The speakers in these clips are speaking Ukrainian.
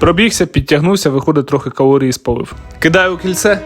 Пробігся, підтягнувся, виходить трохи калорії спалив. Кидаю кільце.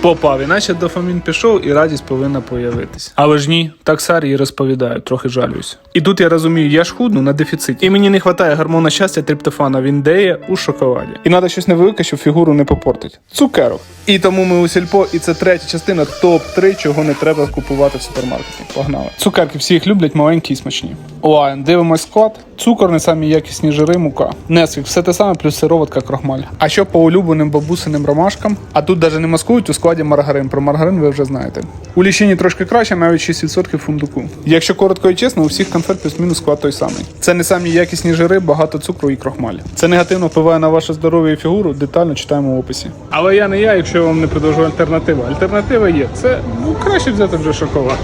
Попав, іначе дофамін пішов і радість повинна появитись. Але ж ні, так Сарі і розповідаю, трохи жалююсь. І тут я розумію, я ж худну на дефіциті. І мені не вистачає гормона щастя триптофана, він де є у шоколаді. І треба щось невелике, щоб фігуру не попортить. Цукерок. І тому ми у сільпо, і це третя частина топ-3, чого не треба купувати в супермаркеті. Погнали. Цукерки всі їх люблять, маленькі і смачні. Лайн, дивимось склад. Цукор не самі якісні жири, мука. Несвік, все те саме, плюс сироватка, крохмаль. А що по улюбленим бабусиним ромашкам? А тут навіть не маскують у складі маргарин. Про маргарин ви вже знаєте. У ліщині трошки краще, навіть 6% фундуку. Якщо коротко і чесно, у всіх конфет плюс-мінус склад той самий. Це не самі якісні жири, багато цукру і крохмаль. Це негативно впливає на ваше здоров'я і фігуру. Детально читаємо в описі. Але я не я, якщо я вам не предложу альтернативу. Альтернатива є. Це ну краще взяти вже шоколад.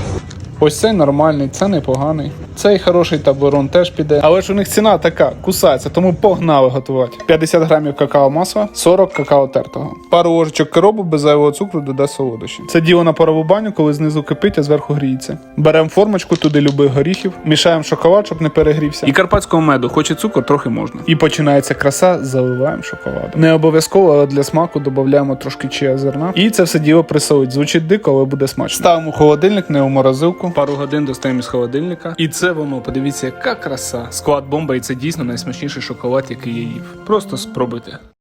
Ось цей нормальний, це непоганий. Цей хороший таблерон теж піде. Але ж у них ціна така, кусається, тому погнали готувати. 50 грамів какао масла, 40 какао тертого. Пару ложечок коробу без зайвого цукру додай солодощі. Це діло на парову баню, коли знизу кипить, а зверху гріється. Беремо формочку, туди любих горіхів, мішаємо шоколад, щоб не перегрівся. І карпатського меду, хоч і цукор, трохи можна. І починається краса, заливаємо шоколадом. Не обов'язково, але для смаку додаємо трошки чия зерна. І це все діло присолить. Звучить дико, але буде смачно. Ставимо холодильник, не у морозилку. Пару годин достаємо з холодильника. І це воно, подивіться, яка краса. Склад бомба, і це дійсно найсмачніший шоколад, який я їв. Просто спробуйте.